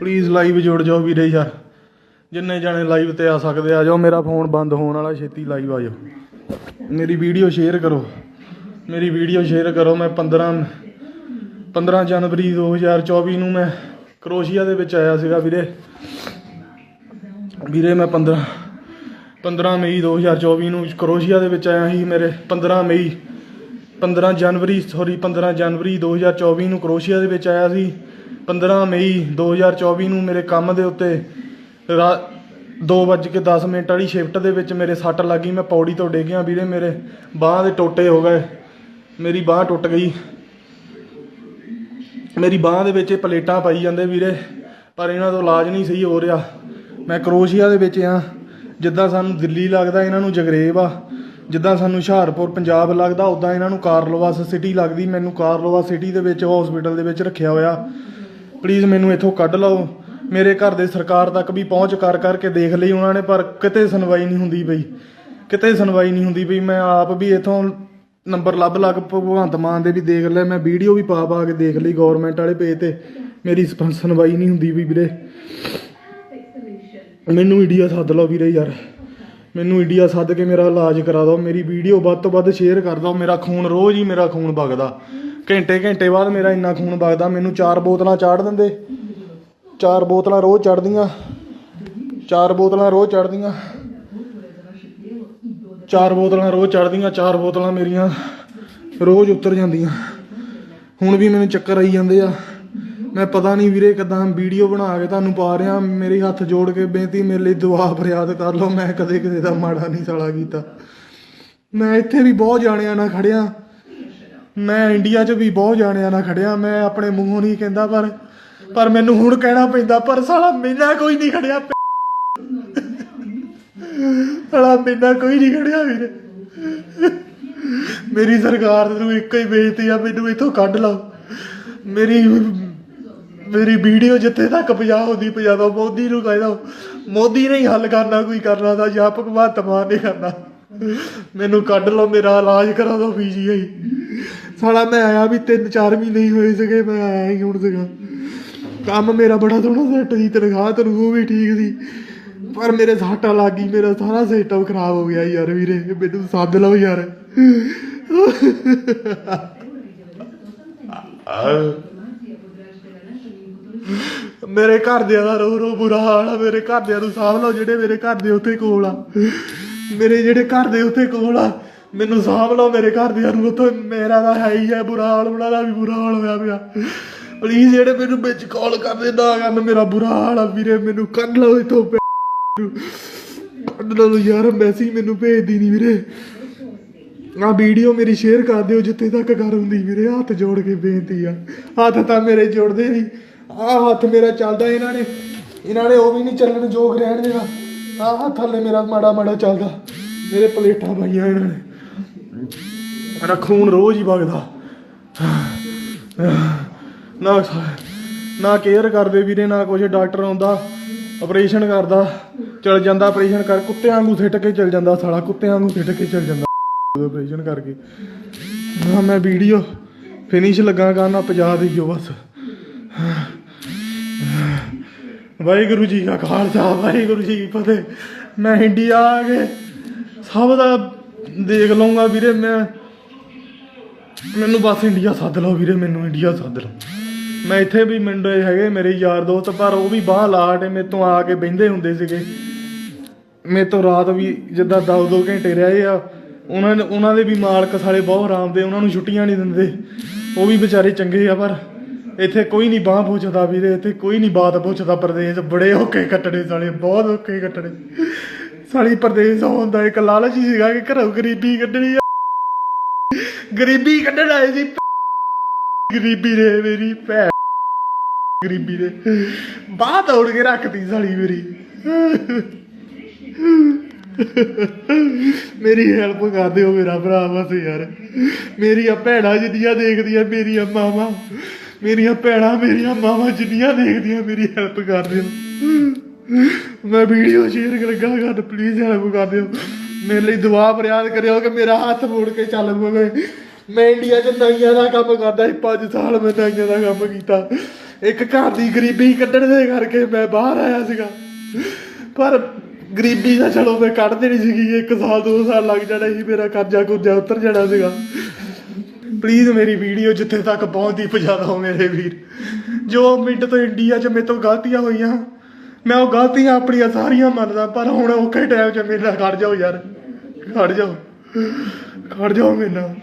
Please live ਜੁੜ ਜਾਓ ਵੀਰੇ ਯਾਰ। ਜਿੰਨੇ ਜਾਣੇ ਲਾਈਵ ਤੇ ਆ ਸਕਦੇ ਆ ਜਾਓ। ਮੇਰਾ ਫੋਨ ਬੰਦ ਹੋਣ ਵਾਲਾ, ਛੇਤੀ ਲਾਈਵ ਆ ਜਾਓ। ਮੇਰੀ ਵੀਡੀਓ ਸ਼ੇਅਰ ਕਰੋ। ਮੇਰੀ ਵੀਡੀਓ ਸ਼ੇਅਰ ਕਰੋ। ਮੈਂ 15 15 ਜਨਵਰੀ 2024 ਨੂੰ ਮੈਂ ਕਰੋਸ਼ੀਆ ਦੇ ਵਿੱਚ ਆਇਆ ਸੀਗਾ ਵੀਰੇ। ਵੀਰੇ, ਮੈਂ 15 15 ਮਈ 2024 ਨੂੰ ਕਰੋਸ਼ੀਆ ਦੇ ਵਿੱਚ ਆਇਆ ਸੀ ਮੇਰੇ 15 ਮਈ 15 ਜਨਵਰੀ ਸੌਰੀ 15 ਜਨਵਰੀ 2024 ਨੂੰ ਕਰੋਸ਼ੀਆ ਦੇ ਵਿੱਚ ਆਇਆ ਸੀ। 15 ਮਈ 2024 ਨੂੰ ਮੇਰੇ ਕੰਮ ਦੇ ਉੱਤੇ ਰਾ- ਦੋ ਵੱਜ ਕੇ 10 ਮਿੰਟ ਵਾਲੀ ਸ਼ਿਫਟ ਦੇ ਵਿੱਚ ਮੇਰੇ ਸੱਟ ਲੱਗੀ ਮੈਂ ਪੌੜੀ ਤੋਂ ਡਿੱਗਿਆ ਵੀਰੇ, ਮੇਰੇ ਬਾਹਾਂ ਦੇ ਟੋਟੇ ਹੋ ਗਏ, ਮੇਰੀ ਬਾਹ ਟੁੱਟ ਗਈ। ਮੇਰੀ ਬਾਹ ਦੇ ਵਿੱਚ ਇਹ ਪਲੇਟਾਂ ਪਾਈ ਜਾਂਦੇ ਵੀਰੇ, ਪਰ ਇਹਨਾਂ ਤੋਂ ਇਲਾਜ ਨਹੀਂ ਸਹੀ ਹੋ ਰਿਹਾ। ਮੈਂ ਕਰੋਸ਼ੀਆ ਦੇ ਵਿੱਚ ਆ। ਜਿੱਦਾਂ ਸਾਨੂੰ ਦਿੱਲੀ ਲੱਗਦਾ, ਇਹਨਾਂ ਨੂੰ ਜਗਰੇਬ ਆ। ਜਿੱਦਾਂ ਸਾਨੂੰ ਹੁਸ਼ਿਆਰਪੁਰ, ਪੰਜਾਬ ਲੱਗਦਾ, ਉਦਾਂ ਇਹਨਾਂ ਨੂੰ ਕਾਰਲੋਵਾਸ ਸਿਟੀ ਲੱਗਦੀ। ਮੈਨੂੰ ਕਾਰਲੋਵਾਸ ਸਿਟੀ ਦੇ ਵਿੱਚ ਹਸਪੀਟਲ ਦੇ ਵਿੱਚ ਰੱਖਿਆ ਹੋਇਆ। ਪਲੀਜ਼ ਮੈਨੂੰ ਇੱਥੋਂ ਕੱਢ ਲਓ। ਮੇਰੇ ਘਰ ਦੇ ਸਰਕਾਰ ਤੱਕ ਵੀ ਪਹੁੰਚ ਕਰ ਕਰਕੇ ਦੇਖ ਲਈ ਉਹਨਾਂ ਨੇ, ਪਰ ਕਿਤੇ ਸੁਣਵਾਈ ਨਹੀਂ ਹੁੰਦੀ ਪਈ। ਕਿਤੇ ਸੁਣਵਾਈ ਨਹੀਂ ਹੁੰਦੀ ਪਈ। ਮੈਂ ਆਪ ਵੀ ਇਥੋਂ ਨੰਬਰ ਲੱਭ ਲੱਗ ਭਗਵੰਤ ਮਾਨ ਦੇ ਵੀ ਦੇਖ ਲਿਆ। ਮੈਂ ਵੀਡੀਓ ਵੀ ਪਾ ਪਾ ਕੇ ਦੇਖ ਲਈ ਗਵਰਨਮੈਂਟ ਵਾਲੇ ਪੇਜ ਤੇ। ਮੇਰੀ ਸਪ- ਸੁਣਵਾਈ ਨਹੀਂ ਹੁੰਦੀ ਵੀ ਵੀਰੇ। ਮੈਨੂੰ ਇੰਡੀਆ ਸੱਦ ਲਓ ਵੀਰੇ ਯਾਰ। ਮੈਨੂੰ ਇੰਡੀਆ ਸੱਦ ਕੇ ਮੇਰਾ ਇਲਾਜ ਕਰਾ ਦਿਓ, ਮੇਰੀ ਵੀਡੀਓ ਵੱਧ ਤੋਂ ਵੱਧ ਸ਼ੇਅਰ ਕਰ ਦਿਓ, ਮੇਰਾ ਖੂਨ ਰੋਜ਼ ਹੀ ਮੇਰਾ ਖੂਨ ਵਗਦਾ। ਘੰਟੇ ਘੰਟੇ ਬਾਅਦ ਮੇਰਾ ਇੰਨਾ ਖੂਨ ਵਗਦਾ, ਮੈਨੂੰ ਚਾਰ ਬੋਤਲਾਂ ਚਾੜ ਦਿੰਦੇ। ਚਾਰ ਬੋਤਲਾਂ ਰੋਜ਼ ਚੜਦੀਆਂ ਚਾਰ ਬੋਤਲਾਂ ਰੋਜ਼ ਚੜਦੀਆਂ ਚਾਰ ਬੋਤਲਾਂ ਰੋਜ਼ ਚੜਦੀਆਂ ਚਾਰ ਬੋਤਲਾਂ ਮੇਰੀਆਂ ਰੋਜ਼ ਉਤਰ ਜਾਂਦੀਆਂ। ਹੁਣ ਵੀ ਮੈਨੂੰ ਚੱਕਰ ਆਈ ਜਾਂਦੇ ਆ। ਮੈਂ ਪਤਾ ਨਹੀਂ ਵੀਰੇ ਕਿਦਾਂ ਵੀਡੀਓ ਬਣਾ ਕੇ ਤੁਹਾਨੂੰ ਪਾ ਰਿਹਾ, ਮੇਰੇ ਹੱਥ ਜੋੜ ਕੇ ਬੇਨਤੀ, ਮੇਰੇ ਲਈ ਦੁਆ ਫਰਿਆਦ ਕਰ ਲਓ, ਮੈਂ ਕਦੇ ਕਿਸੇ ਦਾ ਮਾੜਾ ਨਹੀਂ ਸਾਲਾ ਕੀਤਾ। ਮੈਂ ਇੱਥੇ ਵੀ ਬਹੁਤ ਜਾਣਿਆਂ ਨਾਲ ਖੜਿਆ। ਮੈਂ ਇੰਡੀਆ 'ਚ ਵੀ ਬਹੁਤ ਜਾਣਿਆਂ ਨਾਲ ਖੜਿਆ, ਮੈਂ ਆਪਣੇ ਮੂੰਹੋਂ ਨਹੀਂ ਕਹਿੰਦਾ ਪਰ ਪਰ ਮੈਨੂੰ ਹੁਣ ਕਹਿਣਾ ਪੈਂਦਾ, ਪਰ ਸਾਲਾ ਮੇਨਾ ਕੋਈ ਨਹੀਂ ਖੜਿਆ। ਸਾਲਾ ਮੈਨਾਂ ਕੋਈ ਨਹੀਂ ਖੜਿਆ ਵੀਰੇ। ਮੇਰੀ ਸਰਕਾਰ ਨੂੰ ਇੱਕੋ ਹੀ ਬੇਨਤੀ ਆ, ਮੈਨੂੰ ਇੱਥੋਂ ਕੱਢ ਲਓ। ਮੇਰੀ ਮੇਰੀ ਵੀਡੀਓ ਜਿੱਥੇ ਤੱਕ ਪਹੁੰਚਾ ਹੁੰਦੀ ਮੋਦੀ ਨੂੰ ਕਹਿਦਾ, ਮੋਦੀ ਨੇ ਹੀ ਹੱਲ ਕਰਨਾ, ਕੋਈ ਕਰਨਾ ਦਾ ਜਾਂ ਭਗਵੰਤ ਮਾਨ ਨੇ ਕਰਨਾ। ਮੈਨੂੰ ਕੱਢ ਲਓ, ਮੇਰਾ ਇਲਾਜ ਕਰਾ ਦਿਓ ਪੀਜੀਆਈ ਸਾਲਾ ਮੈਂ ਆਇਆ ਵੀ 3-4 ਮਹੀਨੇ ਹੀ ਹੋਏ ਸੀਗੇ, ਮੈਂ ਆਇਆ ਹੀ ਹੁਣ ਸੀਗਾ। ਕੰਮ ਮੇਰਾ ਬੜਾ ਸੋਹਣਾ ਸੈੱਟ ਸੀ ਤਨਖਾਹ ਤਨਖੂਹ ਵੀ ਠੀਕ ਸੀ। ਪਰ ਮੇਰੇ ਸਾਟਾ ਲੱਗ ਗਈ, ਮੇਰਾ ਸਾਰਾ ਸਿਸਟਮ ਖਰਾਬ ਹੋ ਗਿਆ ਯਾਰ ਵੀਰੇ, ਮੈਨੂੰ ਸੱਦ ਲਓ ਯਾਰ। ਮੇਰੇ ਘਰਦਿਆਂ ਦਾ ਰੋ ਰੋ ਬੁਰਾ ਹਾਲ ਆ, ਮੇਰੇ ਘਰਦਿਆਂ ਨੂੰ ਸਾਂਭ ਲਓ ਜਿਹੜੇ ਮੇਰੇ ਘਰ ਦੇ ਉੱਥੇ ਕੋਲ ਆ। ਮੇਰੇ ਜਿਹੜੇ ਘਰ ਦੇ ਉੱਥੇ ਕੋਲ ਆ, ਮੈਨੂੰ ਸਾਂਭ ਲਓ ਮੇਰੇ ਘਰਦਿਆਂ ਨੂੰ, ਉੱਥੇ ਮੇਰਾ ਤਾਂ ਹੈ ਹੀ ਹੈ ਬੁਰਾ ਹਾਲ, ਉਹਨਾਂ ਦਾ ਵੀ ਬੁਰਾ ਹਾਲ ਹੋਇਆ ਪਿਆ। ਪਲੀਜ਼ ਜਿਹੜੇ ਮੈਨੂੰ ਵਿੱਚ ਕਾਲ ਕਰਦੇ, ਨਾ ਕਰਨ ਮੇਰਾ ਬੁਰਾ ਹਾਲ ਆ ਵੀਰੇ, ਮੈਨੂੰ ਕੱਢ ਲਓ ਇਥੋਂ ਕੱਢ ਲਓ ਯਾਰ ਮੈਸੇਜ ਮੈਨੂੰ ਭੇਜਦੀ ਨਹੀਂ ਵੀਰੇ। ਆ ਵੀਡੀਓ ਮੇਰੀ ਸ਼ੇਅਰ ਕਰ ਦਿਓ, ਜਿੱਥੇ ਤੱਕ ਕਰ ਹੁੰਦੀ ਵੀਰੇ, ਹੱਥ ਜੋੜ ਕੇ ਬੇਨਤੀ ਆ। ਹੱਥ ਤਾਂ ਮੇਰੇ ਜੋੜਦੇ ਨਹੀਂ ਆ ਹੱਥ ਮੇਰਾ ਚੱਲਦਾ ਇਹਨਾਂ ਨੇ। ਇਹਨਾਂ ਨੇ ਉਹ ਵੀ ਨਹੀਂ ਚੱਲਣ, ਜੋਗ ਰਹਿਣ ਦੇਣਾ। ਆ ਹੱਥ ਥੱਲੇ ਮੇਰਾ ਮਾੜਾ ਮਾੜਾ ਚੱਲਦਾ। ਮੇਰੇ ਪਲੇਟਾਂ ਪਾਈਆਂ ਇਹਨਾਂ ਨੇ। ਮੇਰਾ ਖੂਨ ਰੋਜ਼ ਹੀ ਵਗਦਾ। ਨਾ ਨਾ ਕੇਅਰ ਕਰਦੇ ਵੀਰੇ, ਨਾ ਕੁਝ ਡਾਕਟਰ ਆਉਂਦਾ ਆਪਰੇਸ਼ਨ ਕਰਦਾ। ਚਲ ਜਾਂਦਾ ਆਪਰੇਸ਼ਨ ਕਰ, ਕੁੱਤਿਆਂ ਵਾਂਗੂ ਸਿੱਟ ਕੇ ਚਲ ਜਾਂਦਾ ਸਾਲਾ, ਕੁੱਤਿਆਂ ਵਾਂਗੂ ਸਿੱਟ ਕੇ ਚਲ ਜਾਂਦਾ। ਆਪਰੇਸ਼ਨ ਕਰਕੇ। ਮੈਂ ਵੀਡੀਓ ਫਿਨਿਸ਼ ਲੱਗਾ ਕਰਨਾ ਪਜਾ ਦੇਈਓ ਬਸ। ਵਾਹਿਗੁਰੂ ਜੀ ਕਾ ਖਾਲਸਾ, ਵਾਹਿਗੁਰੂ ਜੀ ਕੀ ਫਤਿਹ। ਮੈਂ ਇੰਡੀਆ ਆ ਕੇ ਸਭ ਦਾ ਦੇਖ ਲਵਾਂਗਾ ਵੀਰੇ, ਮੈਂ ਮੈਨੂੰ ਬਸ ਇੰਡੀਆ ਸੱਦ ਲਓ ਵੀਰੇ, ਮੈਨੂੰ ਇੰਡੀਆ ਸੱਦ ਲਓ। ਮੈਂ ਇੱਥੇ ਵੀ ਮੁੰਡੇ ਹੈਗੇ, ਮੇਰੇ ਯਾਰ ਦੋਸਤ, ਪਰ ਉਹ ਵੀ ਬਾਹਰ ਲਾਟ ਮੇਰੇ ਤੋਂ ਆ ਕੇ ਬਹਿੰਦੇ ਹੁੰਦੇ ਸੀਗੇ। ਮੇਰੇ ਤੋਂ ਰਾਤ ਵੀ ਜਿੱਦਾਂ 10-2 ਘੰਟੇ ਰਹੇ ਆ, ਉਹਨਾਂ ਉਹਨਾਂ ਦੇ ਵੀ ਮਾਲਕ ਸਾਲੇ ਬਹੁਤ ਆਰਾਮ ਦੇ, ਉਹਨਾਂ ਨੂੰ ਛੁੱਟੀਆਂ ਨਹੀਂ ਦਿੰਦੇ। ਉਹ ਵੀ ਵਿਚਾਰੇ ਚੰਗੇ ਆ, ਪਰ ਇੱਥੇ ਕੋਈ ਨਹੀਂ ਬਾਹ ਪੁੱਛਦਾ ਵੀਰੇ, ਇੱਥੇ ਕੋਈ ਨਹੀਂ ਬਾਤ ਪੁੱਛਦਾ ਪ੍ਰਦੇਸ਼। ਬੜੇ ਔਕੇ ਕੱਟਣੇ ਸਾਲੇ, ਬਹੁਤ ਔਕੇ ਕੱਟਣੇ। ਸਾਲੀ ਪ੍ਰਦੇਸ਼ ਹੁੰਦਾ ਇੱਕ ਲਾਲਚ ਹੀ ਸੀਗਾ ਕਿ ਘਰੋਂ ਗਰੀਬੀ ਕੱਢਣੀ ਆ। ਗਰੀਬੀ ਕੱਢਣ ਆਏ ਸੀ। ਗਰੀਬੀ ਨੇ ਮੇਰੀ ਭੈਣ, ਗਰੀਬੀ ਨੇ ਬਾਹ ਤੋੜ ਕੇ ਰੱਖਤੀ ਸਾਲੀ ਮੇਰੀ। ਮੇਰੀ ਹੈਲਪ ਕਰ ਦਿਓ ਮੇਰਾ ਭਰਾ ਬਸ ਯਾਰ। ਮੇਰੀਆਂ ਭੈਣਾਂ ਜਿੰਨੀਆਂ ਦੇਖਦੀਆਂ, ਮੇਰੀਆਂ ਮਾਵਾਂ। ਮੇਰੀਆਂ ਭੈਣਾਂ, ਮੇਰੀਆਂ ਮਾਵਾਂ ਜਿੰਨੀਆਂ ਦੇਖਦੀਆਂ ਮੇਰੀ ਹੈਲਪ ਕਰ ਦਿਓ ਮੈਂ ਵੀਡੀਓ ਸ਼ੇਅਰ ਲੱਗਾ ਕਰ ਪਲੀਜ਼ ਹੈਲਪ ਕਰ ਦਿਓ ਮੇਰੇ ਲਈ ਦੁਆ ਫਰਿਆਦ ਕਰਿਓ ਕਿ ਮੇਰਾ ਹੱਥ ਮੋੜ ਕੇ ਚੱਲ ਪਵੇ। ਮੈਂ ਇੰਡੀਆ 'ਚ ਨਾਈਆਂ ਦਾ ਕੰਮ ਕਰਦਾ ਸੀ 5 ਸਾਲ ਮੈਂ ਨਾਈਆਂ ਦਾ ਕੰਮ ਕੀਤਾ। ਇੱਕ ਘਰ ਦੀ ਗਰੀਬੀ ਕੱਢਣ ਦੇ ਕਰਕੇ ਮੈਂ ਬਾਹਰ ਆਇਆ ਸੀਗਾ। ਪਰ ਗਰੀਬੀ ਦਾ ਚਲੋ ਮੈਂ ਕੱਢ ਦੇਣੀ ਸੀਗੀ, ਇੱਕ ਸਾਲ, ਦੋ ਸਾਲ ਲੱਗ ਜਾਣਾ ਸੀ, ਮੇਰਾ ਕਰਜ਼ਾ ਕੁਰਜ਼ਾ ਉਤਰ ਜਾਣਾ ਸੀਗਾ। ਪਲੀਜ਼ ਮੇਰੀ ਵੀਡੀਓ ਜਿੱਥੇ ਤੱਕ ਪਹੁੰਚਦੀ, ਪਹੁੰਚਾ ਦਿਓ ਮੇਰੇ ਵੀਰ। ਜੋ ਮਿੰਟ ਤੋਂ ਇੰਡੀਆ 'ਚ ਮੇਰੇ ਤੋਂ ਗਲਤੀਆਂ ਹੋਈਆਂ, ਮੈਂ ਉਹ ਗਲਤੀਆਂ ਆਪਣੀਆਂ ਸਾਰੀਆਂ ਮੰਨਦਾ, ਪਰ ਹੁਣ ਔਖੇ ਟਾਈਮ 'ਚ ਮੇਰੇ ਨਾਲ ਖੜ ਜਾਓ ਯਾਰ। ਖੜ ਜਾਓ। ਖੜ ਜਾਓ ਮੇਰੇ ਨਾਲ।